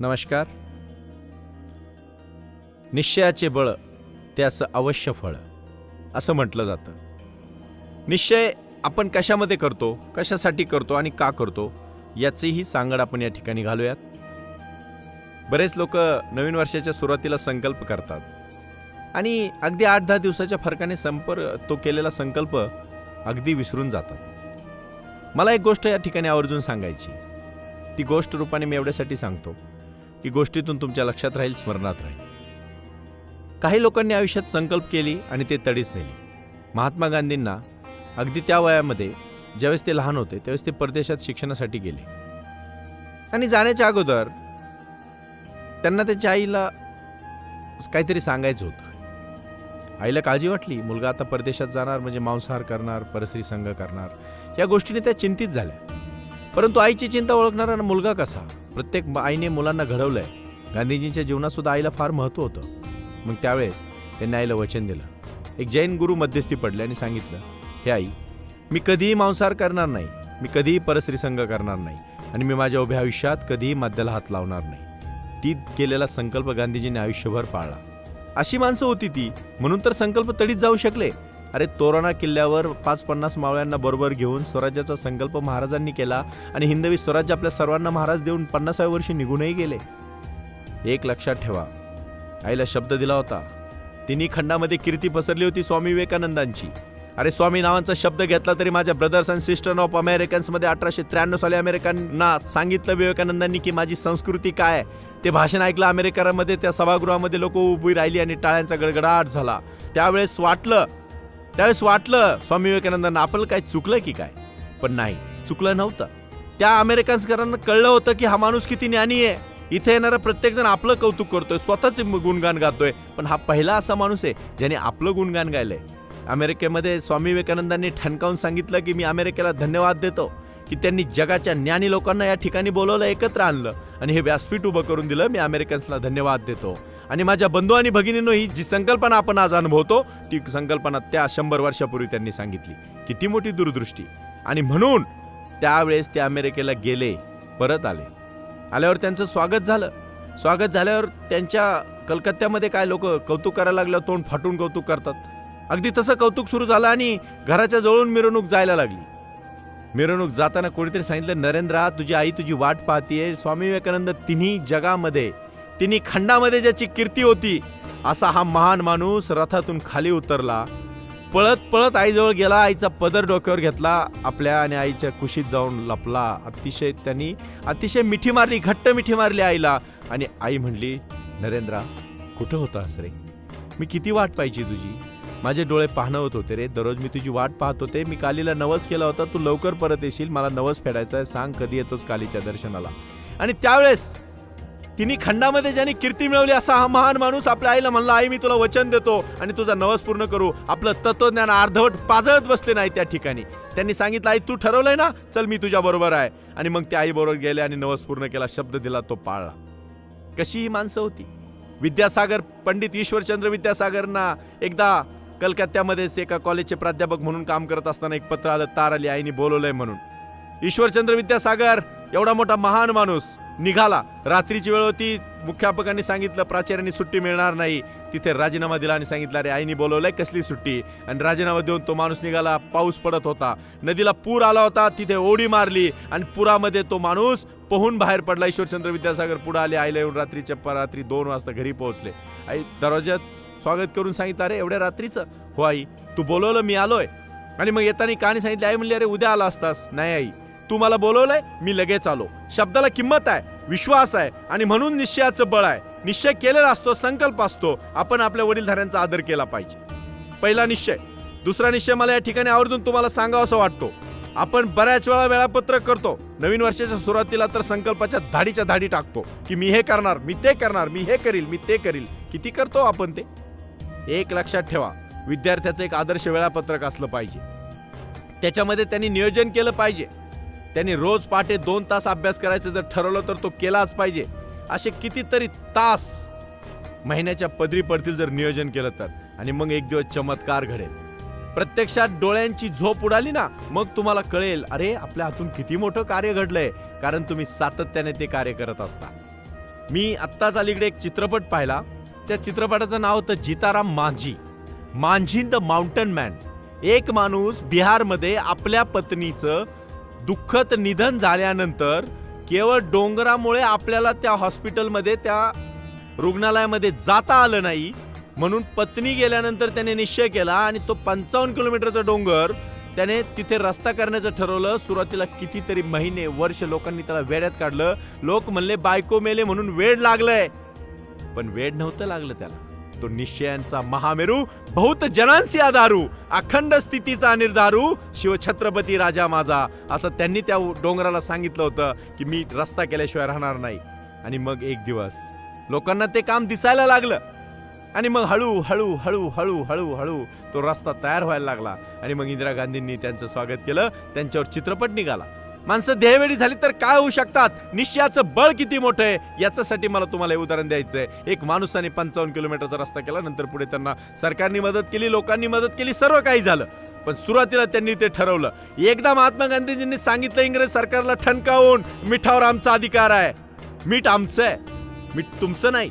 नमस्कार. निश्चयाचे बळ त्याचं अवश्य फळ असं म्हटलं जातं. निश्चय आपण कशामध्ये करतो कशासाठी करतो आणि का करतो याचीही सांगड आपण या ठिकाणी घालूयात. बरेच लोक नवीन वर्षाच्या सुरुवातीला संकल्प करतात. आणि अगदी आठ दहा दिवसाच्या फरकाने संपर्क तो केलेला संकल्प अगदी विसरून जातात. मला एक गोष्ट या ठिकाणी आवर्जून सांगायची. ती गोष्ट रूपाने मी एवढ्यासाठी सांगतो. की गोष्टीतून तुमच्या लक्षात राहील स्मरणात राहील. काही लोकांनी आयुष्यात संकल्प केली आणि ते तडीच नेली. महात्मा गांधींना अगदी त्या वयामध्ये ज्यावेळेस ते लहान होते त्यावेळेस ते परदेशात शिक्षणासाठी गेले. आणि जाण्याच्या अगोदर त्यांना त्याच्या आईला काहीतरी सांगायचं होतं. आईला काळजी वाटली मुलगा आता परदेशात जाणार म्हणजे मांसाहार करणार परस्त्री संघ करणार या गोष्टीने त्या चिंतित झाल्या. परंतु आईची चिंता ओळखणारा मुलगा कसा? प्रत्येक आईने मुलांना घडवलंय. गांधीजींच्या जीवनात सुद्धा आईला फार महत्त्व होतं. मग त्यावेळेस त्यांनी आईला वचन दिलं. एक जैन गुरु मध्यस्थी पडले आणि सांगितलं हे आई मी कधीही मांसाहार करणार नाही. मी कधीही परस्त्री संघ करणार नाही. आणि मी माझ्या उभ्या आयुष्यात कधीही मद्याला हात लावणार नाही. ती केलेला संकल्प गांधीजींनी आयुष्यभर पाळला. अशी माणसं होती ती. म्हणून तर संकल्प तडीत जाऊ शकले. अरे तोरणा किल्ल्यावर पाच पन्नास मावळ्यांना बरोबर घेऊन स्वराज्याचा संकल्प महाराजांनी केला आणि हिंदवी स्वराज्य आपल्या सर्वांना महाराज देऊन पन्नासाव्या वर्षी निघूनही गेले. एक लक्षात ठेवा. आईला शब्द दिला होता. तिन्ही खंडामध्ये कीर्ती पसरली होती स्वामी विवेकानंदांची. अरे स्वामी नावांचा शब्द घेतला तरी माझ्या ब्रदर्स अँड सिस्टर ऑफ अमेरिकन्समध्ये अठराशे त्र्याण्णव साली अमेरिकांना सांगितलं विवेकानंदांनी की माझी संस्कृती काय आहे. ते भाषण ऐकलं अमेरिकामध्ये त्या सभागृहामध्ये लोक उभी राहिली आणि टाळ्यांचा गडगडाट झाला. त्यावेळेस वाटलं त्यावेळेस वाटलं स्वामी विवेकानंदांना आपलं काय चुकलं की काय? पण नाही चुकलं नव्हतं. त्या अमेरिकन्सकरांना कळलं होतं की हा माणूस किती ज्ञानी आहे. इथे येणारा प्रत्येक जण आपलं कौतुक करतोय स्वतःच गुणगान गातोय. पण हा पहिला असा माणूस आहे ज्याने आपलं गुणगान गायलंय. अमेरिकेमध्ये स्वामी विवेकानंदांनी ठणकावून सांगितलं की मी अमेरिकेला धन्यवाद देतो की त्यांनी जगाच्या ज्ञानी लोकांना या ठिकाणी बोलवलं एकत्र आणलं. आणि हे व्यासपीठ उभं करून दिलं मी अमेरिकन्सला धन्यवाद देतो. आणि माझ्या बंधू आणि भगिनींनो ही जी संकल्पना आपण आज अनुभवतो ती संकल्पना त्या शंभर वर्षापूर्वी त्यांनी सांगितली. किती मोठी दूरदृष्टी. आणि म्हणून त्यावेळेस ते अमेरिकेला गेले परत आले. आल्यावर त्यांचं स्वागत झालं. स्वागत झाल्यावर त्यांच्या कलकत्त्यामध्ये काय लोक कौतुक करायला लागलं तोंड फाटून कौतुक करतात. अगदी तसं कौतुक सुरू झालं आणि घराच्या जवळून मिरवणूक जायला लागली. मिरवणूक जाताना कोणीतरी सांगितलं नरेंद्रा तुझी आई तुझी वाट पाहतीये. स्वामी विवेकानंद तिन्ही जगामध्ये तिने खंडामध्ये ज्याची कीर्ती होती असा हा महान माणूस रथातून खाली उतरला. पळत पळत आईजवळ गेला आईचा पदर डोक्यावर घेतला आपल्या आणि आईच्या कुशीत जाऊन लपला. अतिशय त्यांनी अतिशय मिठी मारली घट्ट मिठी मारली आईला आणि आई म्हणली नरेंद्रा कुठं होतास रे? मी किती वाट पाहिजे तुझी? माझे डोळे पाहणं होत होते रे. दररोज मी तुझी वाट पाहत होते. मी कालीला नवस केला होता. तू लवकर परत येशील. मला नवस फेडायचा आहे. सांग कधी येतोस कालीच्या दर्शनाला. आणि त्यावेळेस तिने खंडामध्ये ज्याने कीर्ती मिळवली असा हा महान माणूस आपल्या आईला म्हणला आई मी तुला वचन देतो आणि तुझा नवस पूर्ण करू. आपलं तत्वज्ञान अर्धवट पाजळत बसले नाही त्या ठिकाणी. त्यांनी सांगितलं आई तू ठरवलंय ना? चल मी तुझ्या बरोबर आहे. आणि मग ते आई बरोबर गेले आणि नवस पूर्ण केला शब्द दिला तो पाळला. कशी ही माणसं होती? विद्यासागर पंडित ईश्वरचंद्र विद्यासागरना एकदा कलकत्त्यामध्येच एका कॉलेजचे प्राध्यापक म्हणून काम करत असताना एक पत्र आलं तार आली आईने बोलवलंय म्हणून. ईश्वरचंद्र विद्यासागर एवढा मोठा महान माणूस निघाला. रात्रीची वेळ होती. मुख्यापकांनी सांगितलं प्राचार्यांनी सुट्टी मिळणार नाही. तिथे राजीनामा दिला आणि सांगितलं अरे आईने बोलवलंय कसली सुट्टी? आणि राजीनामा देऊन तो माणूस निघाला. पाऊस पडत होता. नदीला पूर आला होता. तिथे ओढी मारली आणि पुरामध्ये तो माणूस पोहून बाहेर पडला. ईश्वरचंद्र विद्यासागर पुढे आले. आईला येऊन रात्रीच्या रात्री दोन वाजता घरी पोहोचले. आई दरवाज्यात स्वागत करून सांगितलं अरे एवढ्या रात्रीचं? हो आई. तू बोलवलं मी आलोय. आणि मग येताना कहाणी सांगितली आई म्हणली अरे उद्या आला असतास. नाही आई. तू मला बोलवलंय मी लगेच आलो. शब्दाला किंमत आहे विश्वास आहे आणि म्हणून निश्चयाचं बळ आहे. निश्चय केलेला असतो संकल्प असतो. आपण आपल्या वडीलधाऱ्यांचा आदर केला पाहिजे. पहिला निश्चय. दुसरा निश्चय मला या ठिकाणी आवर्जून तुम्हाला सांगावं असं वाटतो. आपण बऱ्याच वेळा वेळापत्रक करतो. नवीन वर्षाच्या सुरुवातीला तर संकल्पाच्या धाडीच्या धाडी टाकतो. की मी हे करणार मी ते करणार मी हे करील मी ते करील. किती करतो आपण ते? एक लक्षात ठेवा. विद्यार्थ्याचं एक आदर्श वेळापत्रक असलं पाहिजे. त्याच्यामध्ये त्यांनी नियोजन केलं पाहिजे. त्यांनी रोज पहाटे दोन तास अभ्यास करायचं जर ठरवलं तर तो केलाच पाहिजे. असे कितीतरी तास महिन्याच्या पदरी पडतील जर नियोजन केलं तर. आणि मग एक दिवस चमत्कार घडेल. प्रत्यक्षात डोळ्यांची झोप उडाली ना मग तुम्हाला कळेल अरे आपल्या हातून किती मोठं कार्य घडलंय. कारण तुम्ही सातत्याने ते कार्य करत असता. मी आत्ताच अलीकडे एक चित्रपट पाहिला. त्या चित्रपटाचं नाव होतं Jitaram Manjhi. Manjhi the mountain man. एक माणूस बिहारमध्ये आपल्या पत्नीचं दुःखद निधन झाल्यानंतर केवळ डोंगरामुळे आपल्याला त्या हॉस्पिटलमध्ये त्या रुग्णालयामध्ये जाता आलं नाही. म्हणून पत्नी गेल्यानंतर त्याने निश्चय केला आणि तो पंचावन्न किलोमीटरचा डोंगर त्याने तिथे रस्ता करण्याचं ठरवलं. सुरुवातीला कितीतरी महिने वर्ष लोकांनी त्याला वेड्यात काढलं. लोक म्हणले बायको मेले म्हणून वेड लागलंय. पण वेड नव्हतं लागलं त्याला. तो निश्चयांचा महामेरू बहुत जनांसी आधारू अखंड स्थितीचा निर्धारू शिवछत्रपती राजा माझा. असं त्यांनी त्या डोंगराला सांगितलं होतं की मी रस्ता केल्याशिवाय राहणार नाही. आणि मग एक दिवस लोकांना ते काम दिसायला लागलं. आणि मग हळू हळू हळू हळू हळू हळू तो रस्ता तयार व्हायला लागला. आणि मग इंदिरा गांधींनी त्यांचं स्वागत केलं. त्यांच्यावर चित्रपट निघाला. माणसं देहवेळी झाली तर काय होऊ शकतात? निश्चयाचं बळ किती मोठं आहे? याच्यासाठी मला तुम्हाला हे उदाहरण आहे एक माणूसाने पंचावन्न किलोमीटरचा रस्ता केला नंतर पुढे त्यांना सरकारने मदत केली लोकांनी मदत केली सर्व काही झालं. पण सुरुवातीला त्यांनी ते ठरवलं. एकदा महात्मा गांधीजींनी सांगितलं इंग्रज सरकारला ठणकावून मिठावर आमचा अधिकार आहे. मीठ आमचं आहे. मीठ तुमचं नाही.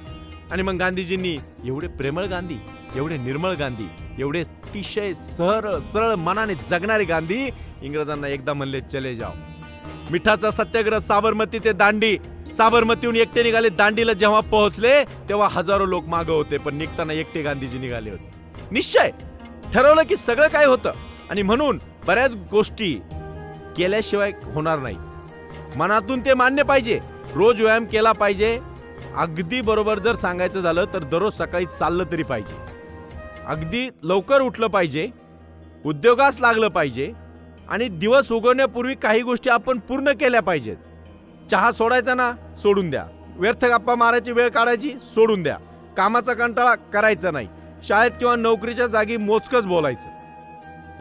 आणि मग गांधीजींनी एवढे प्रेमळ गांधी एवढे निर्मळ गांधी एवढे अतिशय सरळ सरळ मनाने जगणारे गांधी इंग्रजांना एकदा म्हणले चले जाओ. मिठाचा सत्याग्रह साबरमती ते दांडी. साबरमतीहून एकटे निघाले दांडीला जेव्हा पोहोचले तेव्हा हजारो लोक मागं होते पण निघताना एकटे गांधीजी निघाले होते. निश्चय! ठरवलं की सगळं काय होतं. आणि म्हणून बऱ्याच गोष्टी केल्याशिवाय होणार नाही. मनातून ते मान्य पाहिजे. रोज व्यायाम केला पाहिजे. अगदी बरोबर जर सांगायचं झालं तर दररोज सकाळी चाललं तरी पाहिजे. अगदी लवकर उठलं पाहिजे. उद्योगास लागलं पाहिजे. आणि दिवस उगवण्यापूर्वी काही गोष्टी आपण पूर्ण केल्या पाहिजेत. चहा सोडायचा ना सोडून द्या. व्यर्थ गप्पा मारायची वेळ काढायची सोडून द्या. कामाचा कंटाळा करायचा नाही. शाळेत किंवा नोकरीच्या जागी मोजकच बोलायचं.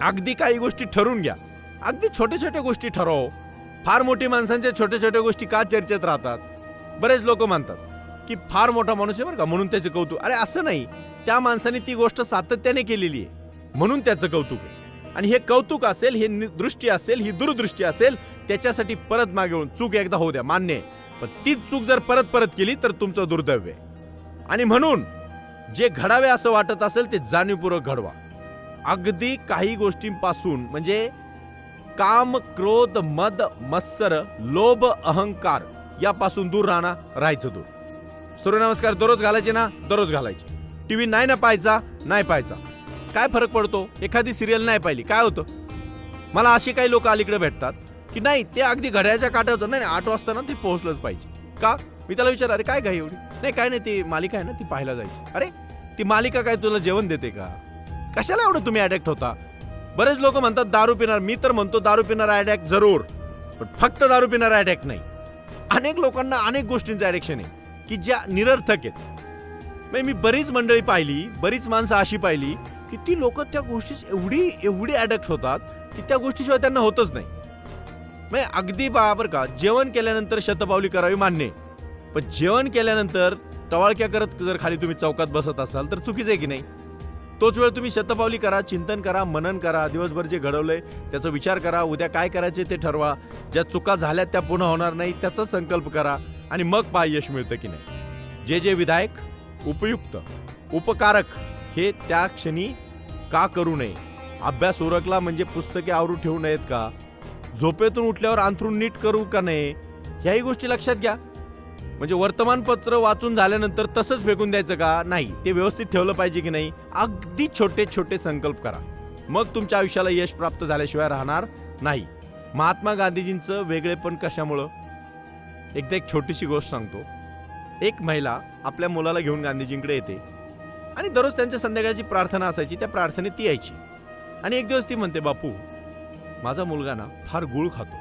अगदी काही गोष्टी ठरवून घ्या. अगदी छोट्या छोट्या गोष्टी ठरव हो. फार मोठी माणसांच्या छोट्या छोट्या गोष्टी का चर्चेत राहतात? बरेच लोक मानतात की फार मोठा माणूस आहे बरं का म्हणून त्याचं कौतुक. अरे असं नाही. त्या माणसाने ती गोष्ट सातत्याने केलेली आहे. म्हणून त्याचं कौतुक आहे. आणि हे कौतुक असेल हे नि- दृष्टी असेल ही दूरदृष्टी असेल त्याच्यासाठी परत मागे वळून चूक एकदा होऊ द्या मान्य पण तीच चूक जर परत परत केली तर तुमचं दुर्दैव आहे. आणि म्हणून जे घडावे असं वाटत असेल ते जाणीवपूर्वक घडवा. अगदी काही गोष्टींपासून म्हणजे काम क्रोध मद मत्सर लोभ अहंकार यापासून दूर राहणार राहायचं दूर. सूर्यनमस्कार दररोज घालायचे ना? दररोज घालायचे. टीव्ही नाही ना पाहायचा? नाही पाहायचा. काय फरक पडतो? एखादी सिरियल नाही पाहिली. काय होतं? मला असे काही लोक अलीकडे भेटतात की नाही ते अगदी घड्याच्या काट्यावर नाही आठ वाजता ना ते पोहोचलंच पाहिजे. का? मी त्याला विचार अरे काय घाई एवढी? नाही काय नाही ती मालिका आहे ना ती पाहायला जायची. अरे ती मालिका काय तुला जेवण देते का? कशाला एवढं तुम्ही अडॅक्ट होता? बरेच लोक म्हणतात दारू पिणार. मी तर म्हणतो दारू पिणार अटॅक जरूर पण फक्त दारू पिणार अटॅक नाही. अनेक लोकांना अनेक गोष्टींचं ॲडिक्शन आहे की ज्या निरर्थक आहेत. म्हणजे मी बरीच मंडळी पाहिली बरीच माणसं अशी पाहिली किती लोक त्या गोष्टीस एवढी एवढी अडॅक्ट होतात की त्या गोष्टीशिवाय त्यांना होतच नाही. म्हणजे अगदी बरोबर का जेवण केल्यानंतर शतपावली करावी मान्य. पण जेवण केल्यानंतर टवाळक्या करत जर खाली तुम्ही चौकात बसत असाल तर चुकीचं आहे की नाही? तोच वेळ तुम्ही शतपावली करा चिंतन करा मनन करा दिवसभर जे घडवलंय त्याचा विचार करा उद्या काय करायचे ते ठरवा. ज्या चुका झाल्या त्या पुन्हा होणार नाही त्याचा संकल्प करा आणि मग पहा यश मिळतं की नाही. जे जे विधायक उपयुक्त उपकारक हे त्या क्षणी का करू नये? अभ्यास उरकला म्हणजे पुस्तके आवरून ठेवू नयेत का? झोपेतून उठल्यावर अंथरूण नीट करू का नये? ह्याही गोष्टी लक्षात घ्या. म्हणजे वर्तमानपत्र वाचून झाल्यानंतर तसंच फेकून द्यायचं का? नाही. ते व्यवस्थित ठेवलं पाहिजे की नाही? अगदी छोटे छोटे संकल्प करा. मग तुमच्या आयुष्याला यश प्राप्त झाल्याशिवाय राहणार नाही. महात्मा गांधीजींचं वेगळेपण कशामुळं? एकदा एक छोटीशी गोष्ट सांगतो. एक महिला आपल्या मुलाला घेऊन गांधीजींकडे येते. आणि दररोज त्यांच्या संध्याकाळची प्रार्थना असायची त्या प्रार्थनेत ती यायची. आणि एक दिवस ती म्हणते बापू माझा मुलगा ना फार गुळ खातो.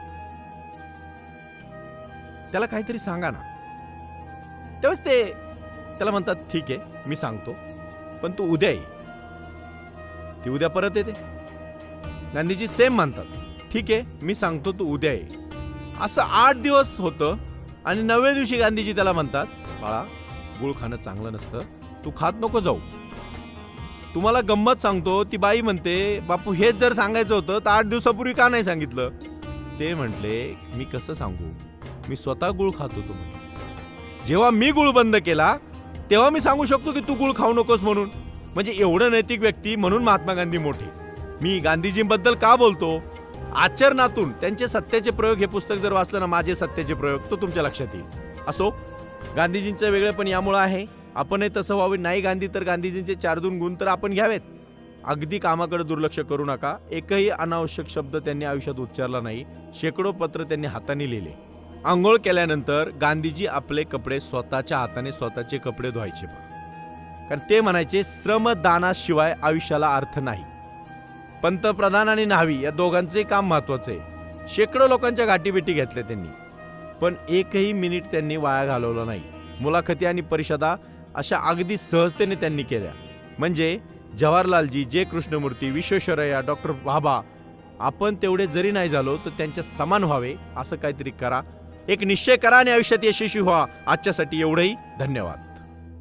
त्याला काहीतरी सांगा ना. तेव्हाच ते त्याला म्हणतात ठीक आहे मी सांगतो पण तू उद्या ये. ती उद्या परत येते. गांधीजी सेम म्हणतात ठीक आहे मी सांगतो तू उद्या ये. असं आठ दिवस होतं आणि नवव्या दिवशी गांधीजी त्याला म्हणतात बाळा गुळ खाणं चांगलं नसतं तू खात नको जाऊ. तुम्हाला गंमत सांगतो ती बाई म्हणते बापू हेच जर सांगायचं होतं तर आठ दिवसापूर्वी का नाही सांगितलं? ते म्हटले मी कसं सांगू? मी स्वतः गुळ खात होतो म्हणून जेव्हा मी गुळ बंद केला तेव्हा मी सांगू शकतो की तू गुळ खाऊ नकोस म्हणून. म्हणजे एवढं नैतिक व्यक्ती म्हणून महात्मा गांधी मोठे. मी गांधीजींबद्दल का बोलतो? आचरणातून त्यांचे सत्याचे प्रयोग हे पुस्तक जर वाचलं ना माझे सत्याचे प्रयोग तो तुमच्या लक्षात येईल. असो गांधीजींचं वेगळं पण यामुळं आहे. आपणही तसं व्हावे. नाही गांधी तर गांधीजींचे चार दोन गुण तर आपण घ्यावेत. अगदी कामाकडे दुर्लक्ष करू नका. एकही अनावश्यक शब्द त्यांनी आयुष्यात उच्चारला नाही. शेकडो पत्र त्यांनी हाताने लिहिले. आंघोळ केल्यानंतर गांधीजी आपले कपडे स्वतःच्या हाताने स्वतःचे कपडे धुवायचे कारण ते म्हणायचे श्रमदानाशिवाय आयुष्याला अर्थ नाही. पंतप्रधान आणि न्हावी या दोघांचे काम महत्त्वाचे आहे. शेकडो लोकांच्या गाठीभेटी घेतल्या त्यांनी. पण एकही मिनिट त्यांनी वाया घालवला नाही. मुलाखती आणि परिषदा अशा अगदी सहजतेने त्यांनी केल्या. म्हणजे जवाहरलालजी जे कृष्णमूर्ती विश्वेश्वरय्या डॉक्टर भाभा आपण तेवढे जरी नाही झालो तर त्यांच्या समान व्हावे असं काहीतरी करा. एक निश्चय करा आणि आयुष्यात यशस्वी व्हा. आजच्यासाठी एवढंही. धन्यवाद.